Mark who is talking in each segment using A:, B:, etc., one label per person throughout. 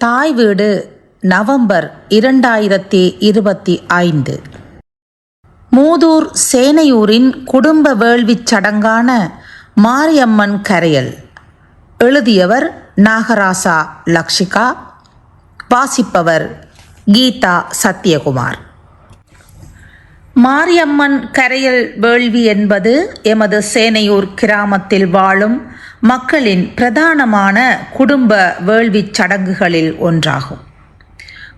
A: தாய் வீடு நவம்பர் இரண்டாயிரத்தி இருபத்தி ஐந்து. மூதூர் சேனையூரின் குடும்ப வேள்விச் சடங்கான மாரியம்மன் கரையல். எழுதியவர் நாகராசா லக்ஷிகா வாசிப்பவர் கீதா சத்யகுமார். மாரியம்மன் கரையல் வேள்வி என்பது எமது சேனையூர் கிராமத்தில் வாழும் மக்களின் பிரதானமான குடும்ப வேள்விச் சடங்குகளில் ஒன்றாகும்.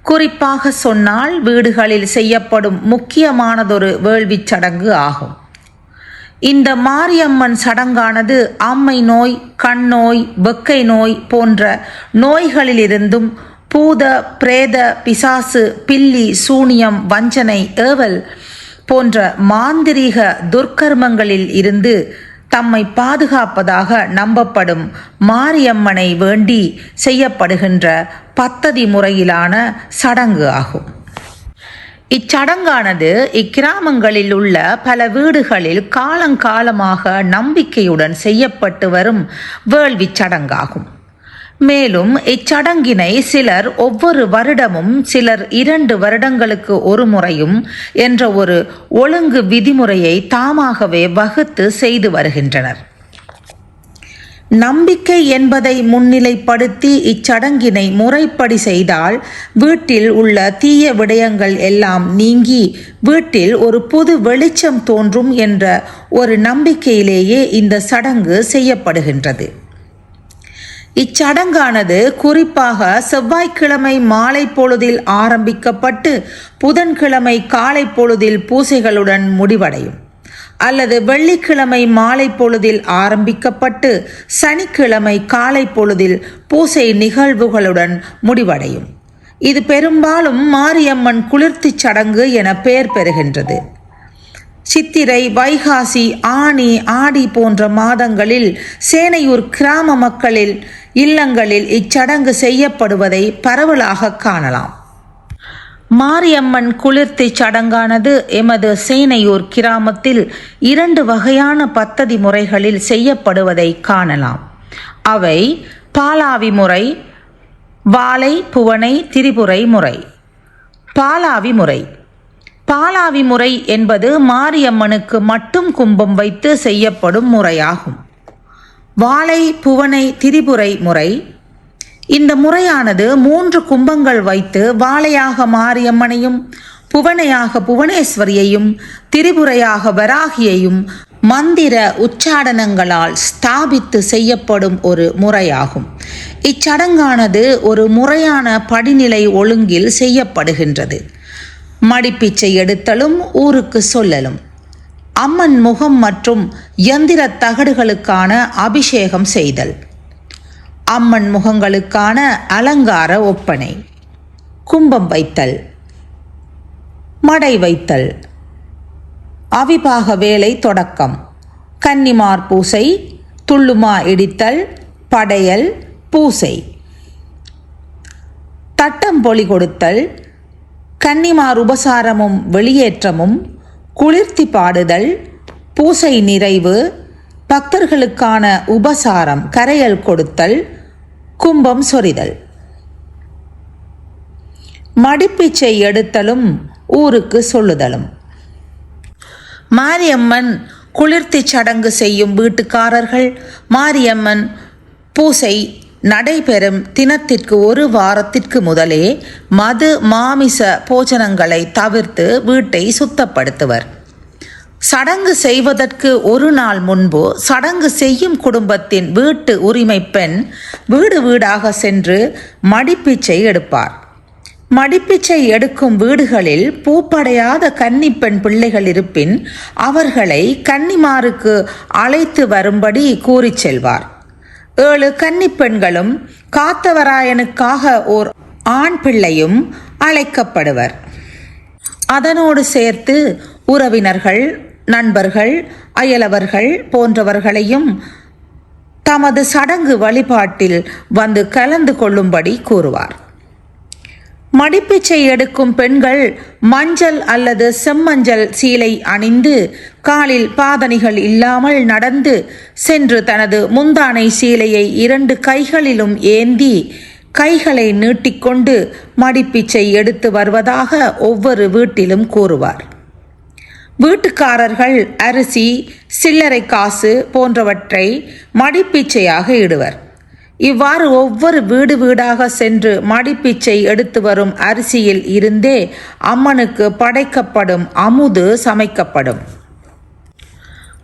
A: குறிப்பாக சொன்னால் வீடுகளில் செய்யப்படும் முக்கியமானதொரு வேள்விச் சடங்கு ஆகும். இந்த மாரியம்மன் சடங்கானது அம்மை நோய் கண் நோய் வெக்கை நோய் போன்ற நோய்களிலிருந்தும் பூத பிரேத பிசாசு பில்லி சூனியம் வஞ்சனை ஏவல் போன்ற மாந்திரீக துர்க்கர்மங்களில் இருந்து தம்மை பாதுகாப்பதாக நம்பப்படும் மாரியம்மனை வேண்டி செய்யப்படுகின்ற பத்ததி முறையிலான சடங்கு ஆகும். இச்சடங்கானது இக்கிராமங்களில் உள்ள பல வீடுகளில் காலங்காலமாக நம்பிக்கையுடன் செய்யப்பட்டு வரும் வேள்விச் சடங்காகும். மேலும் இச்சடங்கினை சிலர் ஒவ்வொரு வருடமும் சிலர் இரண்டு வருடங்களுக்கு ஒரு முறையும் என்ற ஒரு ஒழுங்கு விதிமுறையை தாமாகவே வகுத்து செய்து வருகின்றனர். நம்பிக்கை என்பதை முன்னிலைப்படுத்தி இச்சடங்கினை முறைப்படி செய்தால் வீட்டில் உள்ள தீய விடயங்கள் எல்லாம் நீங்கி வீட்டில் ஒரு புது வெளிச்சம் தோன்றும் என்ற ஒரு நம்பிக்கையிலேயே இந்த சடங்கு செய்யப்படுகின்றது. இச்சடங்கானது குறிப்பாக செவ்வாய்க்கிழமை மாலை பொழுதில் ஆரம்பிக்கப்பட்டு புதன்கிழமை காலை பொழுதில் பூசைகளுடன் முடிவடையும். அல்லது வெள்ளிக்கிழமை மாலை பொழுதில் ஆரம்பிக்கப்பட்டு சனிக்கிழமை காலை பொழுதில் பூசை நிகழ்வுகளுடன் முடிவடையும். இது பெரும்பாலும் மாரியம்மன் குளிர்த்திச் சடங்கு என பெயர் பெறுகின்றது. சித்திரை வைகாசி ஆனி ஆடி போன்ற மாதங்களில் சேனையூர் கிராம மக்களில் இல்லங்களில் இச்சடங்கு செய்யப்படுவதை பரவலாக காணலாம். மாரியம்மன் குளிர்த்தி சடங்கானது எமது சேனையூர் கிராமத்தில் இரண்டு வகையான பத்ததி முறைகளில் செய்யப்படுவதை காணலாம். அவை பாலாவி முறை வாழை புவனை திரிபுரை முறை. பாலாவி முறை. பாலாவி முறை என்பது மாரியம்மனுக்கு மட்டும் கும்பம் வைத்து செய்யப்படும் முறையாகும். வாழை புவனை திரிபுரை முறை. இந்த முறையானது மூன்று கும்பங்கள் வைத்து வாழையாக மாரியம்மனையும் புவனையாக புவனேஸ்வரியையும் திரிபுரையாக வராகியையும் மந்திர உச்சாடனங்களால் ஸ்தாபித்து செய்யப்படும் ஒரு முறையாகும். இச்சடங்கானது ஒரு முறையான படிநிலை ஒழுங்கில் செய்யப்படுகின்றது. மடிப்பிச்சை எடுத்தலும் ஊருக்கு சொல்லலும். அம்மன் முகம் மற்றும் எந்திர தகடுகளுக்கான அபிஷேகம் செய்தல். அம்மன் முகங்களுக்கான அலங்கார ஒப்பனை. கும்பம் வைத்தல். மடை வைத்தல். அவிபாக வேலை தொடக்கம். கன்னிமார் பூசை துள்ளுமா இடித்தல் படையல் பூசை. தட்டம் பொலி கொடுத்தல். கன்னிமார் உபசாரமும் வெளியேற்றமும் குளிர்த்தி பாடுதல் பூசை நிறைவு பக்தர்களுக்கான உபசாரம் கரையல் கொடுத்தல் கும்பம் சொரிதல். மடிப்பிச்சை எடுத்தலும் ஊருக்கு சொல்லுதலும். மாரியம்மன் குளிர்த்தி சடங்கு செய்யும் வீட்டுக்காரர்கள் மாரியம்மன் பூசை நடைபெறும் தினத்திற்கு ஒரு வாரத்திற்கு முதலே மது மாமிச போஜனங்களை தவிர்த்து வீட்டை சுத்தப்படுத்துவர். சடங்கு செய்வதற்கு ஒரு நாள் முன்பு சடங்கு செய்யும் குடும்பத்தின் வீட்டு உரிமை பெண் வீடு வீடாக சென்று மடிப்பிச்சை எடுப்பார். மடிப்பிச்சை எடுக்கும் வீடுகளில் பூப்படையாத கன்னிப்பெண் பிள்ளைகள் இருப்பின் அவர்களை கன்னிமாருக்கு அழைத்து வரும்படி கூறிச் செல்வார். ஏழு கன்னிப்பெண்களும் காத்தவராயனுக்காக ஓர் ஆண் பிள்ளையும் அழைக்கப்படுவர். அதனோடு சேர்த்து உறவினர்கள் நண்பர்கள் அயலவர்கள் போன்றவர்களையும் தமது சடங்கு வழிபாட்டில் வந்து கலந்து கொள்ளும்படி கூறுவார். மடிப்பிச்சை எடுக்கும் பெண்கள் மஞ்சள் அல்லது செம்மஞ்சள் சீலை அணிந்து காலில் பாதணிகள் இல்லாமல் நடந்து சென்று தனது முந்தானை சீலையை இரண்டு கைகளிலும் ஏந்தி கைகளை நீட்டிக்கொண்டு மடிப்பிச்சை எடுத்து வருவதாக ஒவ்வொரு வீட்டிலும் கூறுவார். வீட்டுக்காரர்கள் அரிசி சில்லறை காசு போன்றவற்றை மடிப்பிச்சையாக இடுவர். இவ்வாறு ஒவ்வொரு வீடு வீடாக சென்று மடிப்பிச்சை எடுத்து வரும் அரிசியில் இருந்தே அம்மனுக்கு படைக்கப்படும் அமுது சமைக்கப்படும்.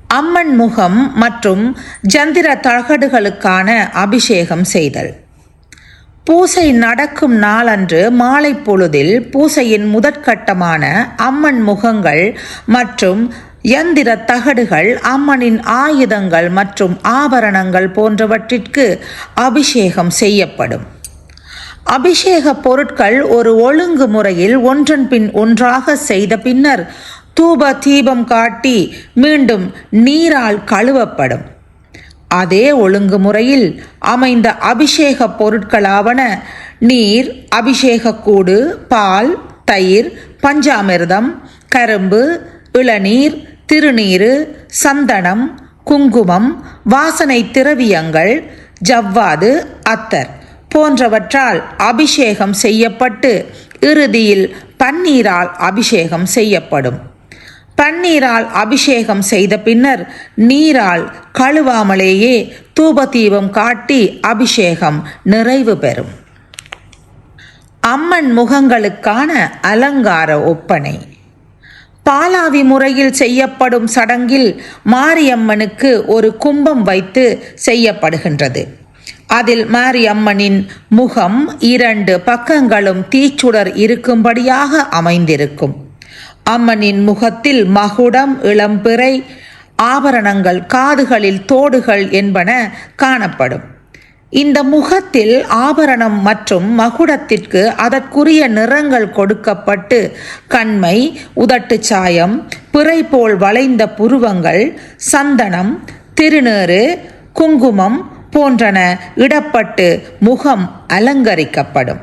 A: அம்மன் முகம் மற்றும் ஜந்திர தகடுகளுக்கான அபிஷேகம் செய்தல். பூசை நடக்கும் நாளன்று மாலை பொழுதில் பூசையின் முதற்கட்டமான அம்மன் முகங்கள் மற்றும் யந்திர தகடுகள் அம்மனின் ஆயுதங்கள் மற்றும் ஆபரணங்கள் போன்றவற்றிற்கு அபிஷேகம் செய்யப்படும். அபிஷேக பொருட்கள் ஒரு ஒழுங்கு முறையில் ஒன்றன் பின் ஒன்றாக செய்த பின்னர் தூப தீபம் காட்டி மீண்டும் நீரால் கழுவப்படும். அதே ஒழுங்குமுறையில் அமைந்த அபிஷேக பொருட்களாவன நீர் அபிஷேகக்கூடு பால் தயிர் பஞ்சாமிர்தம் கரும்பு இளநீர் திருநீரு சந்தனம் குங்குமம் வாசனை திரவியங்கள் ஜவ்வாது அத்தர் போன்றவற்றால் அபிஷேகம் செய்யப்பட்டு இறுதியில் பன்னீரால் அபிஷேகம் செய்யப்படும். பன்னீரால் அபிஷேகம் செய்த பின்னர் நீரால் கழுவாமலேயே தூபதீபம் காட்டி அபிஷேகம் நிறைவு பெறும். அம்மன் முகங்களுக்கான அலங்கார ஒப்பனை. பாலாவி முறையில் செய்யப்படும் சடங்கில் மாரியம்மனுக்கு ஒரு கும்பம் வைத்து செய்யப்படுகின்றது. அதில் மாரியம்மனின் முகம் இரண்டு பக்கங்களும் தீச்சுடர் இருக்கும்படியாக அமைந்திருக்கும். அம்மனின் முகத்தில் மகுடம் இளம்பிறை ஆபரணங்கள் காதுகளில் தோடுகள் என்பன காணப்படும். இந்த முகத்தில் ஆபரணம் மற்றும் மகுடத்திற்கு அதற்குரிய நிறங்கள் கொடுக்கப்பட்டு கண்மை உதட்டு சாயம் பிறை போல் வளைந்த புருவங்கள் சந்தனம் திருநேறு குங்குமம் போன்றன இடப்பட்டு முகம் அலங்கரிக்கப்படும்.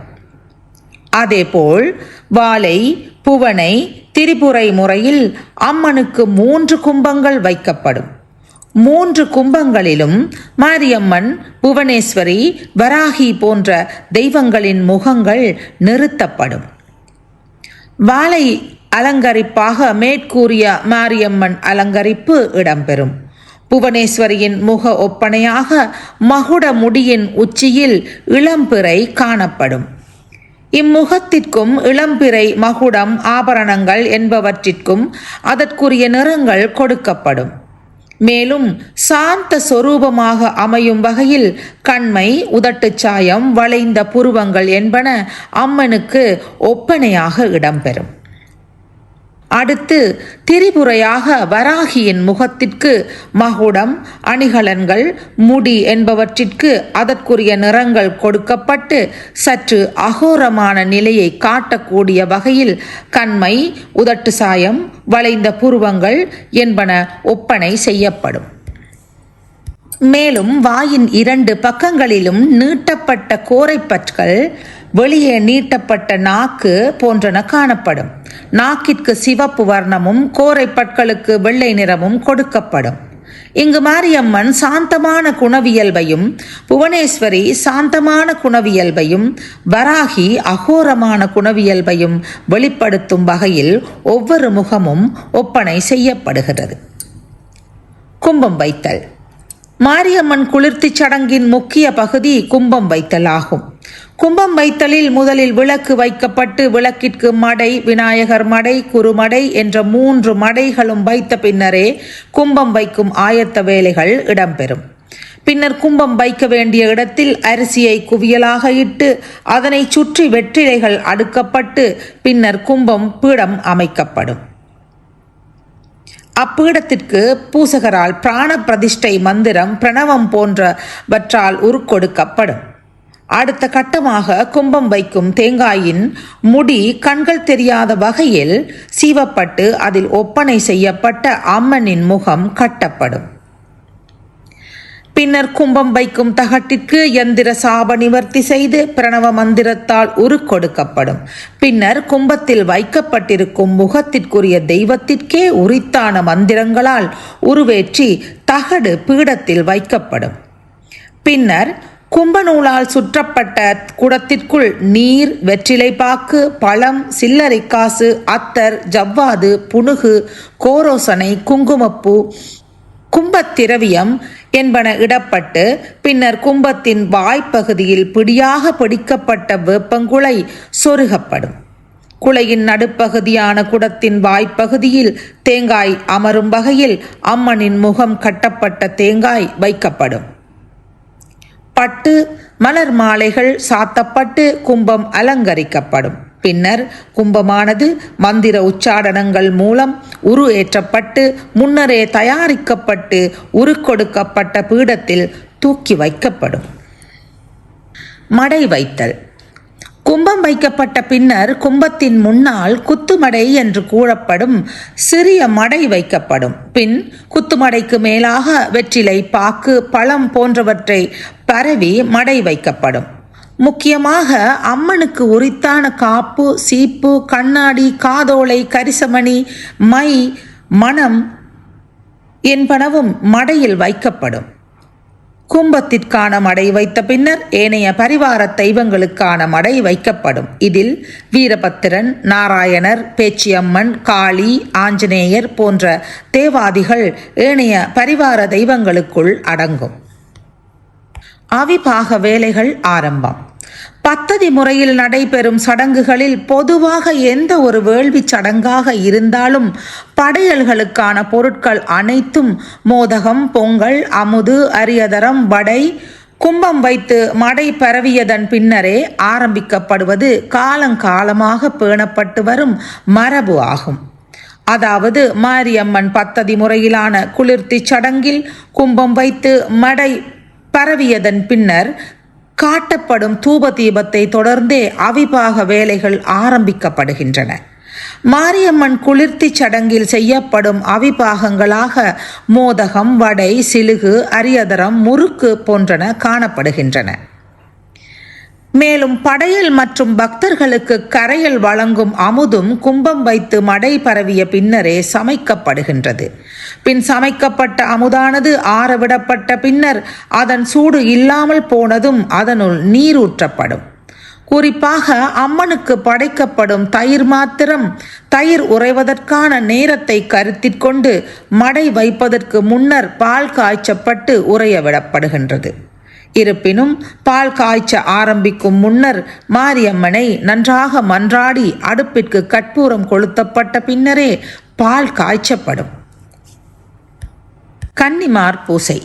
A: அதேபோல் வாளை புவனை திரிபுரை முறையில் அம்மனுக்கு மூன்று கும்பங்கள் வைக்கப்படும். மூன்று கும்பங்களிலும் மாரியம்மன் புவனேஸ்வரி வராகி போன்ற தெய்வங்களின் முகங்கள் நிறுத்தப்படும். வாளை அலங்கரிப்பாக மேற்கூறிய மாரியம்மன் அலங்கரிப்பு இடம்பெறும். புவனேஸ்வரியின் முக ஒப்பனையாக மகுட முடியின் உச்சியில் இளம்பிறை காணப்படும். இம்முகத்திற்கும் இளம்பிறை மகுடம் ஆபரணங்கள் என்பவற்றிற்கும் அதற்குரிய நிறங்கள் கொடுக்கப்படும். மேலும் சாந்த சொரூபமாக அமையும் வகையில் கண்மை உதட்டுச் சாயம் வளைந்த புருவங்கள் என்பன அம்மனுக்கு ஒப்பனையாக இடம்பெறும். அடுத்து திரிபுரையாக வராகியின் முகத்திற்கு மகுடம் அணிகலன்கள் முடி என்பவற்றிற்கு அதற்குரிய நிறங்கள் கொடுக்கப்பட்டு சற்று அகோரமான நிலையை காட்டக்கூடிய வகையில் கண்மை உதட்டு சாயம் வளைந்த புருவங்கள் என்பன ஒப்பனை செய்யப்படும். மேலும் வாயின் இரண்டு பக்கங்களிலும் நீட்டப்பட்ட கோரைப்பற்கள் வெளியே நீட்டப்பட்ட நாக்கு போன்றன காணப்படும். நாக்கிற்கு சிவப்பு வர்ணமும் கோரைப்பற்களுக்கு வெள்ளை நிறமும் கொடுக்கப்படும். இங்கு மாரியம்மன் சாந்தமான குணவியல்பையும் புவனேஸ்வரி சாந்தமான குணவியல்பையும் வராகி அகோரமான குணவியல்பையும் வெளிப்படுத்தும் வகையில் ஒவ்வொரு முகமும் ஒப்பனை செய்யப்படுகிறது. கும்பம் வைத்தல். மாரியம்மன் குளிர்த்திச் சடங்கின் முக்கிய பகுதி கும்பம் வைத்தல் ஆகும் கும்பம் வைத்தலில் முதலில் விளக்கு வைக்கப்பட்டு விளக்கிற்கு மடை விநாயகர் மடை குறுமடை என்ற மூன்று மடைகளும் வைத்த பின்னரே கும்பம் வைக்கும் ஆயத்த வேலைகள் இடம்பெறும். பின்னர் கும்பம் வைக்க வேண்டிய இடத்தில் அரிசியை குவியலாக இட்டு அதனை சுற்றி வெற்றிலைகள் அடுக்கப்பட்டு பின்னர் கும்பம் பீடம் அமைக்கப்படும். அப்பீடத்திற்கு பூசகரால் பிராண பிரதிஷ்டை மந்திரம் பிரணவம் போன்றவற்றால் உருக்கொடுக்கப்படும். அடுத்த கட்டமாக கும்பம் வைக்கும் தேங்காயின் முடி கண்கள் தெரியாத வகையில் சீவப்பட்டு அதில் ஒப்பனை செய்யப்பட்ட அம்மனின் முகம் கட்டப்படும். பின்னர் கும்பம் வைக்கும் தகட்டிற்கு எந்திர சாப நிவர்த்தி செய்து பிரணவ மந்திரத்தால் உருக்கொடுக்கப்படும் பின்னர் கும்பத்தில் வைக்கப்பட்டிருக்கும் முகத்திற்குரிய தெய்வத்திற்கே உரித்தான மந்திரங்களால் உருவேற்றி தகடு பீடத்தில் வைக்கப்படும். பின்னர் கும்பநூலால் சுற்றப்பட்ட குடத்திற்குள் நீர் வெற்றிலைப்பாக்கு பழம் சில்லறைக்காசு அத்தர் ஜவ்வாது புனுகு கோரோசனை குங்குமப்பூ கும்பத்திரவியம் என்பன இடப்பட்டு பின்னர் கும்பத்தின் வாய்ப்பகுதியில் பிடியாக பிடிக்கப்பட்ட வேப்பங்குளை சொருகப்படும். குலையின் நடுப்பகுதியான குடத்தின் வாய்ப்பகுதியில் தேங்காய் அமரும் வகையில் அம்மனின் முகம் கட்டப்பட்ட தேங்காய் வைக்கப்படும். பட்டு மலர் மாலைகள் சாத்தப்பட்டு கும்பம் அலங்கரிக்கப்படும். பின்னர் கும்பமானது மந்திர உச்சாடனங்கள் மூலம் உரு ஏற்றப்பட்டு முன்னரே தயாரிக்கப்பட்டு உரு கொடுக்கப்பட்ட பீடத்தில் தூக்கி வைக்கப்படும். மடை வைத்தல். கும்பம் வைக்கப்பட்ட பின்னர் கும்பத்தின் முன்னால் குத்துமடை என்று கூறப்படும் சிறிய மடை வைக்கப்படும். பின் குத்துமடைக்கு மேலாக வெற்றிலை பாக்கு பழம் போன்றவற்றை பரவி மடை வைக்கப்படும். முக்கியமாக அம்மனுக்கு உரித்தான காப்பு சீப்பு கண்ணாடி காதோலை கரிசமணி மை மணம் என்பனவும் மடையில் வைக்கப்படும். கும்பத்திற்கான மடை வைத்த பின்னர் ஏனைய பரிவார தெய்வங்களுக்கான மடை வைக்கப்படும். இதில் வீரபத்திரன் நாராயணர் பேச்சியம்மன் காளி ஆஞ்சநேயர் போன்ற தேவாதிகள் ஏனைய பரிவார தெய்வங்களுக்குள் அடங்கும். அவிபாக வேலைகள் ஆரம்பம். பத்ததி முறையில் நடைபெறும் சடங்குகளில் பொதுவாக எந்த ஒரு வேள்விச் சடங்காக இருந்தாலும் படையல்களுக்கான பொருட்கள் அனைத்தும் மோதகம் பொங்கல் அமுது அரியதரம் வடை கும்பம் வைத்து மடை பரவியதன் பின்னரே ஆரம்பிக்கப்படுவது காலங்காலமாக பேணப்பட்டு வரும் மரபு ஆகும். அதாவது மாரியம்மன் பத்ததி முறையிலான குளிர்த்தி சடங்கில் கும்பம் வைத்து மடை பரவியதன் பின்னர் காட்டப்படும் தூப தீபத்தை தொடர்ந்தே அவிபாக வேலைகள் ஆரம்பிக்கப்படுகின்றன. மாரியம்மன் குளிர்த்தி சடங்கில் செய்யப்படும் அவிபாகங்களாக மோதகம் வடை சிலுகு அரியதரம் முறுக்கு போன்றன காணப்படுகின்றன. மேலும் படையல் மற்றும் பக்தர்களுக்கு கரையல் வழங்கும் அமுதும் கும்பம் வைத்து மடை பரவிய பின்னரே சமைக்கப்படுகின்றது. பின் சமைக்கப்பட்ட அமுதானது ஆறவிடப்பட்ட பின்னர் அதன் சூடு இல்லாமல் போனதும் அதனுள் நீர் ஊற்றப்படும் குறிப்பாக அம்மனுக்கு படைக்கப்படும் தயிர் மாத்திரம் தயிர் உறைவதற்கான நேரத்தை கருத்திற்கொண்டு மடை வைப்பதற்கு முன்னர் பால் காய்ச்சப்பட்டு உறைய விடப்படுகின்றது. இருப்பினும் பால் காய்ச்ச ஆரம்பிக்கும் முன்னர் மாரியம்மனை நன்றாக மன்றாடி அடுப்பிற்கு கற்பூரம் கொளுத்தப்பட்ட பின்னரே பால் காய்ச்சப்படும். கன்னிமார் பூசை.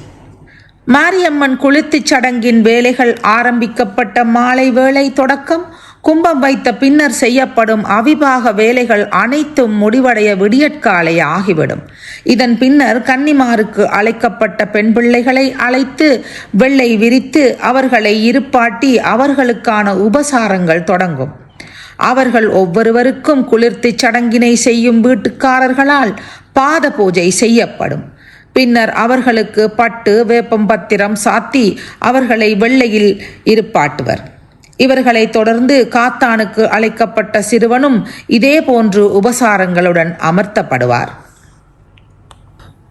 A: மாரியம்மன் குளித்துச் சடங்கின் வேலைகள் ஆரம்பிக்கப்பட்ட மாலை வேளை தொடக்கம். கும்பம் வைத்த பின்னர் செய்யப்படும் அவிபாக வேலைகள் அனைத்தும் முடிவடைய விடியற்காலை ஆகிவிடும். இதன் பின்னர் கன்னிமாருக்கு அழைக்கப்பட்ட பெண் பிள்ளைகளை அழைத்து வெள்ளை விரித்து அவர்களை இருப்பாட்டி அவர்களுக்கான உபசாரங்கள் தொடங்கும். அவர்கள் ஒவ்வொருவருக்கும் குளிர்த்தி சடங்கினை செய்யும் வீட்டுக்காரர்களால் பாத பூஜை செய்யப்படும். பின்னர் அவர்களுக்கு பட்டு வேப்பம்பத்திரம் சாத்தி அவர்களை வெள்ளையில் இருப்பாட்டுவர். இவர்களை தொடர்ந்து காத்தானுக்கு அழைக்கப்பட்ட சிறுவனும் இதே போன்று உபசாரங்களுடன் அமர்த்தப்படுவார்.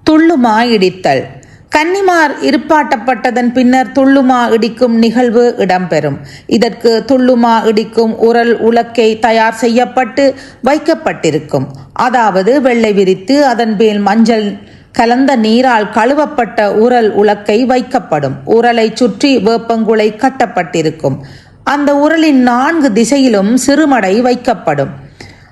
A: துள்ளுமா இடித்தல். கன்னிமார் இருப்பாட்டப்பட்டதன் பின்னர் துள்ளுமா இடிக்கும் நிகழ்வு இடம்பெறும். இதற்கு துள்ளுமா இடிக்கும் உரல் உலக்கை தயார் செய்யப்பட்டு வைக்கப்பட்டிருக்கும். அதாவது வெள்ளை விரித்து அதன் மேல் மஞ்சள் கலந்த நீரால் கழுவப்பட்ட உரல் உலக்கை வைக்கப்படும். உரலை சுற்றி வேப்பங்குலை கட்டப்பட்டிருக்கும். அந்த உரலின் நான்கு திசையிலும் சிறுமடை வைக்கப்படும்.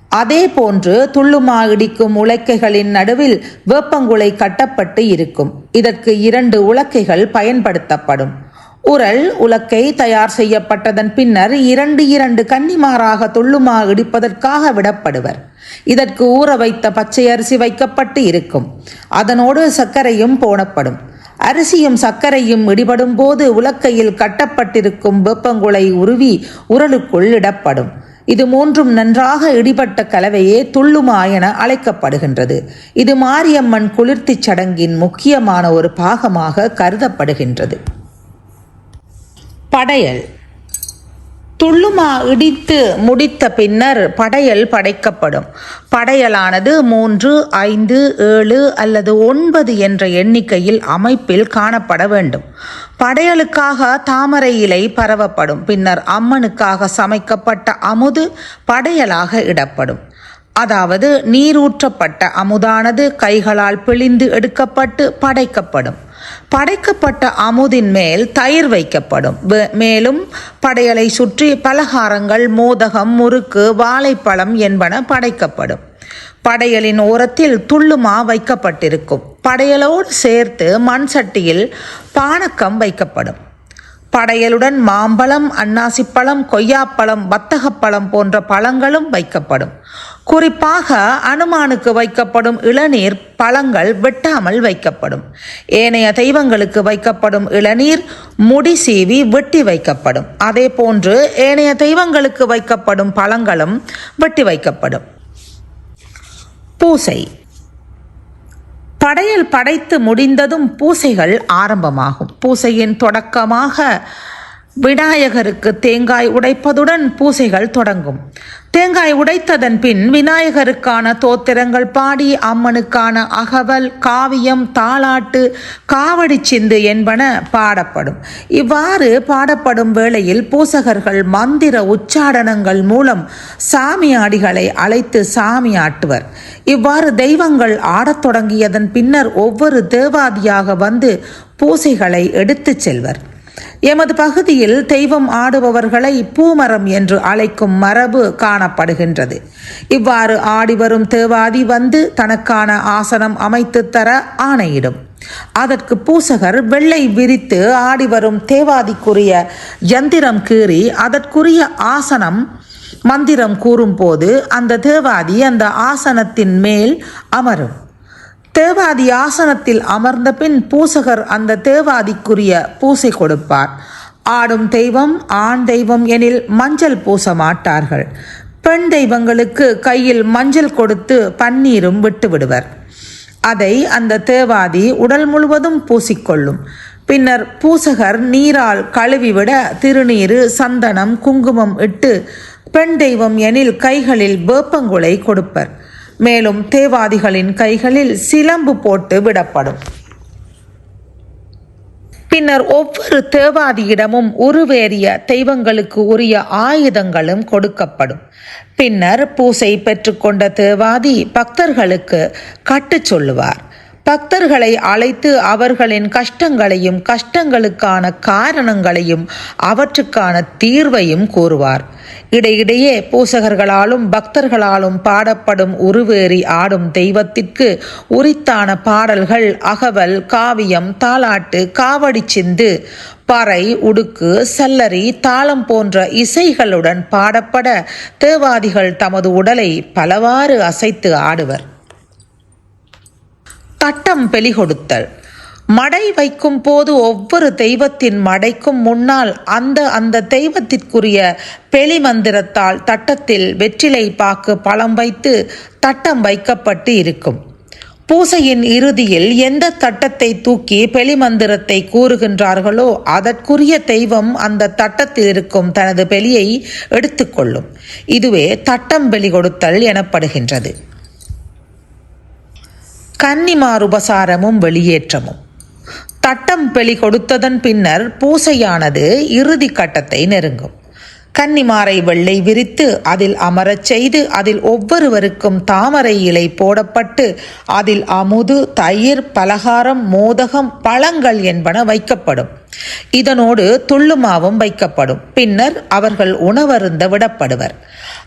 A: அதே போன்று துள்ளுமா இடிக்கும் உலக்கைகளின் நடுவில் வேப்பங்குலை கட்டப்பட்டு இருக்கும். இதற்கு இரண்டு உலக்கைகள் பயன்படுத்தப்படும். உரல் உலக்கை தயார் செய்யப்பட்டதன் பின்னர் இரண்டு இரண்டு கன்னிமாராக துள்ளுமா இடிப்பதற்காக விடப்படுவர். இதற்கு ஊற வைத்த பச்சை அரிசி வைக்கப்பட்டு இருக்கும். அதனோடு சர்க்கரையும் போடப்படும். அரிசியும் சர்க்கரையும் இடிபடும் போது உலக்கையில் கட்டப்பட்டிருக்கும் வெப்பங்குலை உருவி உரலுக்குள் இடப்படும். இது மூன்றும் நன்றாக இடிபட்ட கலவையே துள்ளுமா என அழைக்கப்படுகின்றது. இது மாரியம்மன் குளிர்த்திச் சடங்கின் முக்கியமான ஒரு பாகமாக கருதப்படுகின்றது. படையல். துள்ளுமா இடித்து முடித்த பின்னர் படையல் படைக்கப்படும். படையலானது மூன்று ஐந்து ஏழு அல்லது ஒன்பது என்ற எண்ணிக்கையில் அமைப்பில் காணப்பட வேண்டும். படையலுக்காக தாமரை இலை பரவப்படும். பின்னர் அம்மனுக்காக சமைக்கப்பட்ட அமுது படையலாக இடப்படும். அதாவது நீரூற்றப்பட்ட அமுதானது கைகளால் பிழிந்து எடுக்கப்பட்டு படைக்கப்படும். படைக்கப்பட்ட அமுதின் மேல் தயிர் வைக்கப்படும். மேலும் படையலை சுற்றி பலகாரங்கள் மோதகம் முறுக்கு வாழைப்பழம் என்பன படைக்கப்படும். படையலின் ஓரத்தில் துள்ளுமா வைக்கப்பட்டிருக்கும். படையலோடு சேர்த்து மண் சட்டியில் பானக்கம் வைக்கப்படும். படையலுடன் மாம்பழம் அன்னாசிப்பழம் கொய்யாப்பழம் வத்தகப்பழம் போன்ற பழங்களும் வைக்கப்படும். குறிப்பாக அனுமானுக்கு வைக்கப்படும் இளநீர் பழங்கள் வெட்டாமல் வைக்கப்படும். ஏனைய தெய்வங்களுக்கு வைக்கப்படும் இளநீர் முடி சீவி வெட்டி வைக்கப்படும். அதே போன்று ஏனைய தெய்வங்களுக்கு வைக்கப்படும் பழங்களும் வெட்டி வைக்கப்படும். பூசை. படையல் படைத்து முடிந்ததும் பூசைகள் ஆரம்பமாகும். பூசையின் தொடக்கமாக விநாயகருக்கு தேங்காய் உடைப்பதுடன் பூசைகள் தொடங்கும். தேங்காய் உடைத்ததன் பின் விநாயகருக்கான தோத்திரங்கள் பாடி அம்மனுக்கான அகவல் காவியம் தாளாட்டு காவடி சிந்து என்பன பாடப்படும். இவ்வாறு பாடப்படும் வேளையில் பூசகர்கள் மந்திர உச்சாடனங்கள் மூலம் சாமியாடிகளை அழைத்து சாமியாட்டுவர் இவ்வாறு தெய்வங்கள் ஆடத் தொடங்கியதன் பின்னர் ஒவ்வொரு தேவாதியாக வந்து பூசைகளை எடுத்துச் செல்வர். எமது பகுதியில் தெய்வம் ஆடுபவர்களை பூமரம் என்று அழைக்கும் மரபு காணப்படுகின்றது. இவ்வாறு ஆடி வரும் தேவாதி வந்து தனக்கான ஆசனம் அமைத்து தர ஆணையிடும். அதற்கு பூசகர் வெள்ளை விரித்து ஆடி வரும் தேவாதிக்குரிய யந்திரம் கீறி அதற்குரிய ஆசனம் மந்திரம் கூறும்போது அந்த தேவாதி அந்த ஆசனத்தின் மேல் அமரும். தேவாதி ஆசனத்தில் அமர்ந்த பின் பூசகர் அந்த தேவாதிக்குரிய பூசை கொடுப்பார். ஆடும் தெய்வம் ஆண் தெய்வம் எனில் மஞ்சள் பூச மாட்டார்கள். பெண் தெய்வங்களுக்கு கையில் மஞ்சள் கொடுத்து பன்னீரும் விட்டு விடுவர். அதை அந்த தேவாதி உடல் முழுவதும் பூசிக்கொள்ளும். பின்னர் பூசகர் நீரால் கழுவிவிட திருநீரு சந்தனம் குங்குமம் இட்டு பெண் தெய்வம் எனில் கைகளில் வேப்பங்குலை கொடுப்பர். மேலும் தேவாதிகளின் கைகளில் சிலம்பு போட்டு விடப்படும். பின்னர் ஒவ்வொரு தேவாதியிடமும் உருவேறிய தெய்வங்களுக்கு உரிய ஆயுதங்களும் கொடுக்கப்படும். பின்னர் பூசை பெற்றுக்கொண்ட தேவாதி பக்தர்களுக்கு கட்டுச் சொல்லுவார். பக்தர்களை அழைத்து அவர்களின் கஷ்டங்களையும் கஷ்டங்களுக்கான காரணங்களையும் அவற்றுக்கான தீர்வையும் கூறுவார். இடையிடையே பூசகர்களாலும் பக்தர்களாலும் பாடப்படும் உருவேறி ஆடும் தெய்வத்திற்கு உரித்தான பாடல்கள் அகவல் காவியம் தாலாட்டு காவடி சிந்து பறை உடுக்கு சல்லரி தாளம் போன்ற இசைகளுடன் பாடப்பட தேவாதிகள் தமது உடலை பலவாறு அசைத்து ஆடுவர். தட்டம் பெலிகொடுத்தல் மடை வைக்கும் போது ஒவ்வொரு தெய்வத்தின் மடைக்கும் முன்னால் அந்த அந்த தெய்வத்திற்குரிய பெலி மந்திரத்தால் தட்டத்தில் வெற்றிலை பாக்கு பழம் வைத்து தட்டம் வைக்கப்பட்டு இருக்கும். பூசையின் இறுதியில் எந்த தட்டத்தை தூக்கி பெலிமந்திரத்தை கூறுகின்றார்களோ அதற்குரிய தெய்வம் அந்த தட்டத்தில் இருக்கும் தனது பெலியை எடுத்துக்கொள்ளும். இதுவே தட்டம் பெலி கொடுத்தல் எனப்படுகின்றது. கன்னிமார் உபசாரமும் வெளியேற்றமும். தட்டம் பெளி கொடுத்ததன் பின்னர் பூசையானது இறுதி கட்டத்தை நெருங்கும். கன்னிமாரை வெள்ளை விரித்து அதில் அமரச் செய்து அதில் ஒவ்வொருவருக்கும் தாமரை இலை போடப்பட்டு அதில் அமுது தயிர் பலகாரம் மோதகம் பழங்கள் என்பன வைக்கப்படும். இதனோடு துள்ளுமாவும் வைக்கப்படும். பின்னர் அவர்கள் உணவருந்த விடப்படுவர்.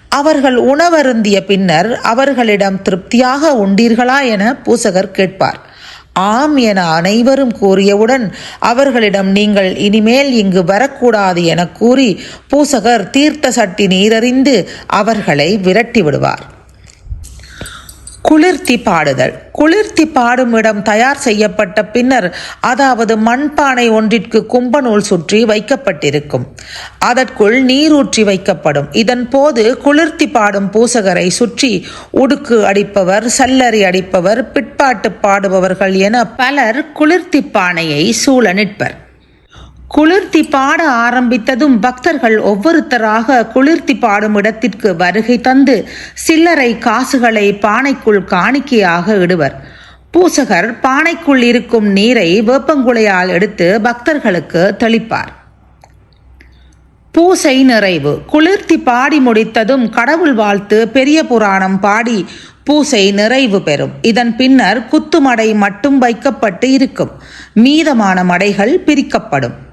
A: அவர்கள் உணவருந்திய பின்னர் அவர்களிடம் திருப்தியாக உண்டீர்களா என பூசகர் கேட்பார். ஆம் என அனைவரும் கூறியவுடன் அவர்களிடம் நீங்கள் இனிமேல் இங்கு வரக்கூடாது என கூறி பூசகர் தீர்த்த சட்டி நீரறிந்து அவர்களை விரட்டி விடுவார். குளிர்த்தி பாடுதல். குளிர்த்தி பாடும் இடம் தயார் செய்யப்பட்ட பின்னர் அதாவது மண்பானை ஒன்றிற்கு கும்பநூல் சுற்றி வைக்கப்பட்டிருக்கும். அதற்குள் நீரூற்றி வைக்கப்படும். இதன் போது குளிர்த்தி பாடும் பூசகரை சுற்றி உடுக்கு அடிப்பவர் சல்லரி அடிப்பவர் பிற்பாட்டு பாடுபவர்கள் என பலர் குளிர்த்தி பானையை சூழ நிற்பர். குளிர்த்தி பாட ஆரம்பித்ததும் பக்தர்கள் ஒவ்வொருத்தராக குளிர்த்தி பாடும் இடத்திற்கு வருகை தந்து சில்லறை காசுகளை பானைக்குள் காணிக்கையாக இடுவர். பூசகர் பானைக்குள் இருக்கும் நீரை வேப்பங்குளையால் எடுத்து பக்தர்களுக்கு தெளிப்பார். பூசை நிறைவு. குளிர்த்தி பாடி முடித்ததும் கடவுள் வாழ்த்து பெரிய புராணம் பாடி பூசை நிறைவு பெறும். இதன் பின்னர் குத்துமடை மட்டும் வைக்கப்பட்டு இருக்கும். மீதமான மடைகள் பிரிக்கப்படும்.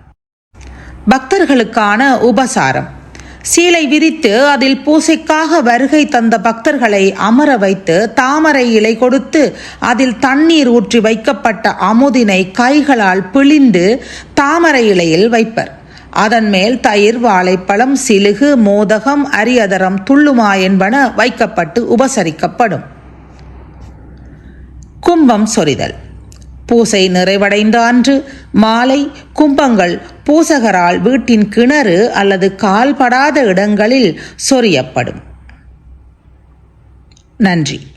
A: பக்தர்களுக்கான உபசாரம். சீலை விரித்து அதில் பூசைக்காக வருகை தந்த பக்தர்களை அமர வைத்து தாமரை இலை கொடுத்து அதில் தண்ணீர் ஊற்றி வைக்கப்பட்ட அமுதினை கைகளால் பிழிந்து தாமரை இலையில் வைப்பர். அதன் மேல் தயிர் வாழைப்பழம் சிலுகு மோதகம் அரியதரம் துள்ளுமா என்பன வைக்கப்பட்டு உபசரிக்கப்படும். கும்பம் சொரிதல். பூசை நிறைவடைந்த அன்று மாலை கும்பங்கள் பூசகரால் வீட்டின் கிணறு அல்லது கால்படாத இடங்களில் சொரியப்படும். நன்றி.